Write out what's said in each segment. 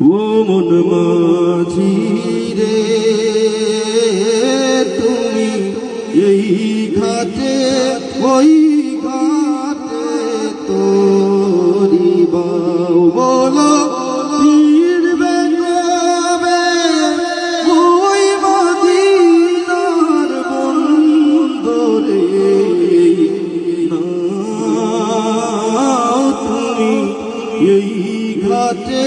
ও মন মাঝি রে, তুমি এই ঘাটে, ওই ঘাটে তোরি বলো, ফিরবে কবে? ওই মদিনার বন্দরে নাও তুমি, এই ঘাটে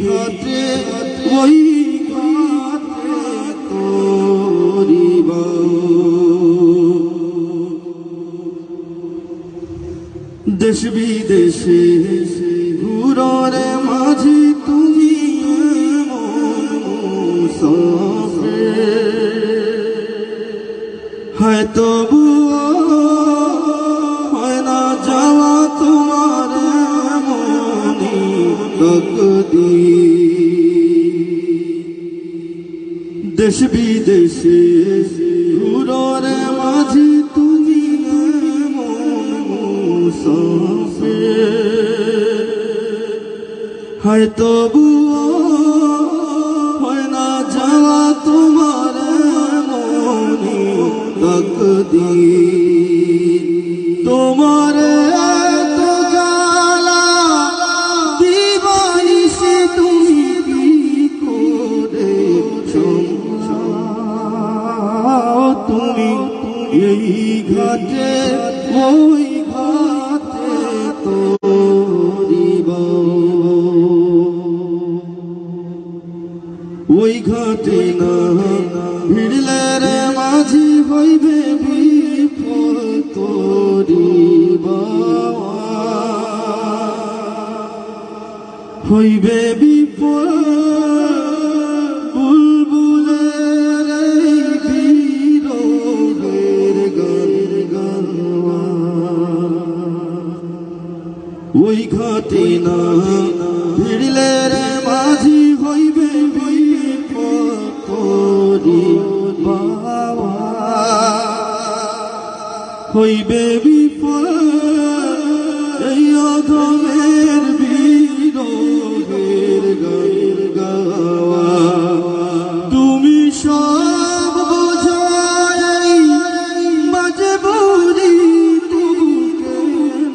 ঘাটে ওই ঘাটে তোরি দেশ বিদেশে ঘুররে মাঝি তুমি এমন দেশ বিদেশে ঘুররে মাঝি তুমি হয়তো মুসাফির। এই ঘাটে, ওই ঘাটে তোরি ওই ঘাটে না ভিড়লে রে মাঝি হইবে বিপদ তোরি বাবা হইবে বিপদ ঘাটে না ভিড়লে মাঝি হইবে তোরি বাবা। হইবে বিপদ, এই অধমের বিরোধের গান গাওয়া। তুমি সব বোঝাই মাঝে তবু কেন